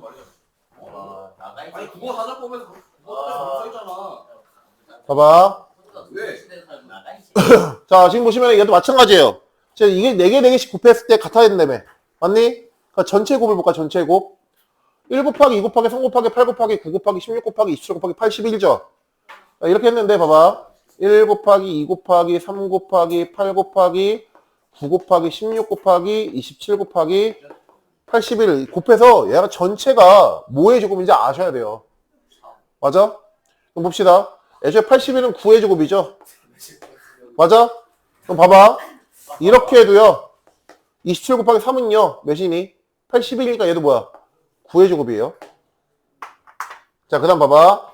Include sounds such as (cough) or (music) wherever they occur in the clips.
말이야. 와 나가 있어. 아니 국어 사전 보면서 국어 써있잖아. 봐봐. 왜? 나가 (coughs) 있어. 자, 지금 보시면 이것도 마찬가지예요. 제가 이게 4개, 4개씩 곱했을 때 같아야 된다며. 맞니? 그러니까 전체 곱을 볼까, 전체 곱. 1 곱하기 2 곱하기 3 곱하기 8 곱하기 9 곱하기 16 곱하기 27 곱하기 81죠. 이렇게 했는데, 봐봐. 1 곱하기 2 곱하기 3 곱하기 8 곱하기 9 곱하기 16 곱하기 27 곱하기 81 곱해서 얘가 전체가 뭐의 제곱인지 아셔야 돼요. 맞아? 그럼 봅시다. 애초에 81은 9의 제곱이죠. 맞아? 그럼 봐봐. 이렇게 해도요. 27 곱하기 3은요. 몇이니? 81이니까 얘도 뭐야? 9의 제곱이에요. 자, 그 다음 봐봐.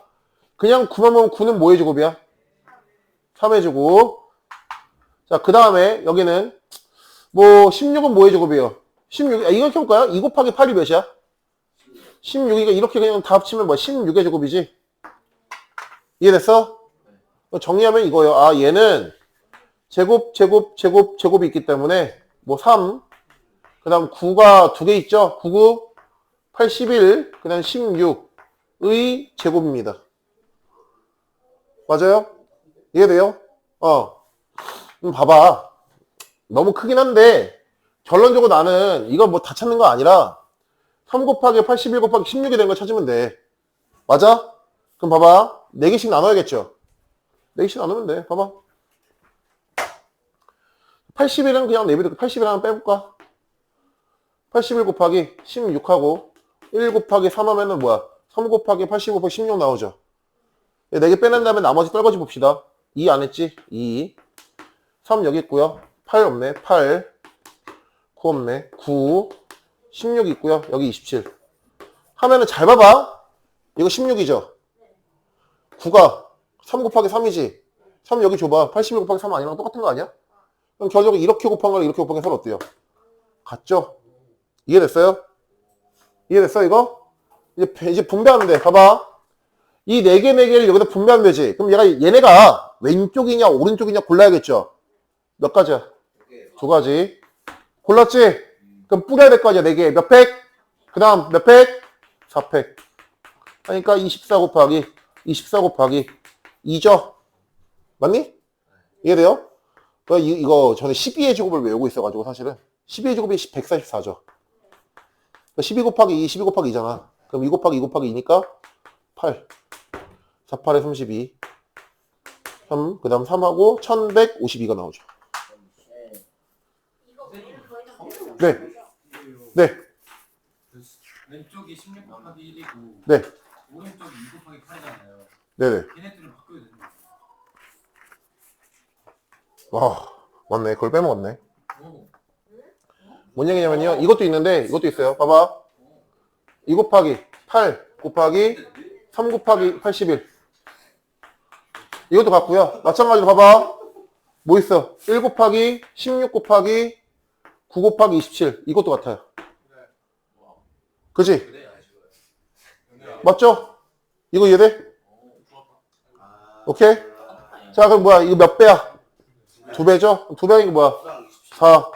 그냥 9만 보면 9는 뭐의 제곱이야? 3의 제곱. 자, 그 다음에 여기는 뭐 16은 뭐의 제곱이에요? 16, 아, 이렇게 볼까요? 2 곱하기 8이 몇이야? 16이니까 이렇게 그냥 다 합치면 뭐 16의 제곱이지? 이해됐어? 정리하면 이거예요. 아, 얘는 제곱, 제곱, 제곱, 제곱이 있기 때문에 뭐 3, 그 다음 9가 두 개 있죠? 9, 9, 81, 그 다음 16의 제곱입니다. 맞아요? 이해돼요? 어. 그럼 봐봐. 너무 크긴 한데 결론적으로 나는 이거 뭐 다 찾는 거 아니라 3 곱하기 81 곱하기 16이 된 거 찾으면 돼. 맞아? 그럼 봐봐. 4개씩 나눠야겠죠? 4개씩 나누면 돼. 봐봐. 81은 그냥 내비둘게. 81 하나 빼볼까? 81 곱하기 16하고 1 곱하기 3 하면은 뭐야? 3 곱하기 80 곱하기 16 나오죠? 4개 빼낸 다음에 나머지 떨거지 봅시다. 2 안 했지? 2. 3 여기 있고요. 8 없네. 8. 9 없네. 9. 16 있고요. 여기 27. 하면은 잘 봐봐. 이거 16이죠? 9가 3 곱하기 3이지. 3 여기 줘봐. 81 곱하기 3 아니랑 똑같은 거 아니야? 그럼 결국에 이렇게 곱한 거랑 이렇게 게 서로 어때요? 같죠? 이해됐어요? 이해됐어, 이거? 이제, 배- 이제 분배하면 돼. 봐봐. 이네 개, 네 개를 여기다 분배하면 되지. 그럼 얘가, 얘네가 왼쪽이냐, 오른쪽이냐 골라야겠죠? 몇 가지야? 두 가지. 골랐지? 그럼 뿌려야 될 거 아니야, 네 개. 몇 팩? 그 다음 몇 팩? 4팩. 그러니까 24 곱하기 24 곱하기 2죠? 맞니? 이해돼요? 그 이- 이거 저는 12의 제곱을 외우고 있어가지고 사실은 12의 제곱이 144죠. 12 곱하기 2, 12 곱하기 2잖아. 그럼 2 곱하기 2 곱하기 2니까 8. 4, 8에 32. 3, 그 다음 3하고 1152가 나오죠. 네. 네. 왼쪽이 16 곱하기 1이고 네. 오른쪽이 2 곱하기 8이잖아요. 네네. 얘네들을 바꿔야 되는 거예요. 와, 맞네. 그걸 빼먹었네. 오. 뭔 얘기냐면요. 이것도 있는데, 이것도 있어요. 봐봐. 2 곱하기 8 곱하기 3 곱하기 81. 이것도 같고요. 마찬가지로 봐봐. 뭐 있어? 1 곱하기 16 곱하기 9 곱하기 27. 이것도 같아요. 그지? 맞죠? 이거 이해돼? 오케이? 자, 그럼 뭐야? 이거 몇 배야? 두 배죠? 두 배는 이거 뭐야? 4,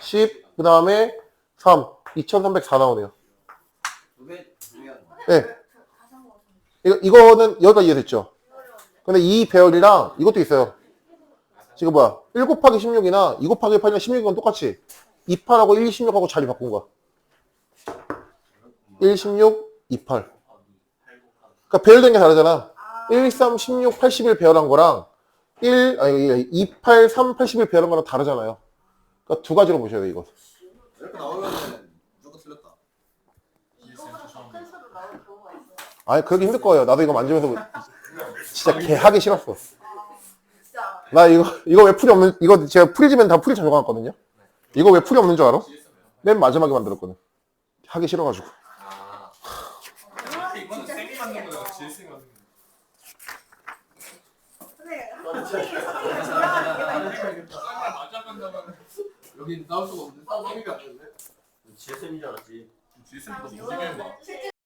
10, 그 다음에 3, 2304 나오네요. 네. 이거, 이거는 여기까지 이해됐죠? 근데 이 배열이랑 이것도 있어요. 지금 뭐야? 1 곱하기 16이나 2 곱하기 8이나 16이건 똑같이 28하고 1, 16하고 자리 바꾼 거야. 1, 16, 28. 그러니까 배열된 게 다르잖아. 1, 3, 16, 81 배열한 거랑 1, 아니, 2, 8, 3, 81 배열한 거랑 다르잖아요. 그러니까 두 가지로 보셔야 돼, 이거. 이렇게 나오면 무조건 틀렸다. 아니, 그러기 힘들 거예요. 나도 이거 만지면서 진짜 개 하기 싫었어. 나 이거, 이거 왜 풀이 없는, 이거 제가 풀이 지면 다 풀이 적어놨거든요. 이거 왜 풀이 없는 줄 알아? 맨 마지막에 만들었거든. 하기 싫어가지고. 만든 만든. 여기 나올 수가 없는데. 쌤이 안 되는데. 지혜쌤인 줄 알았지. 질승도 무지개 막.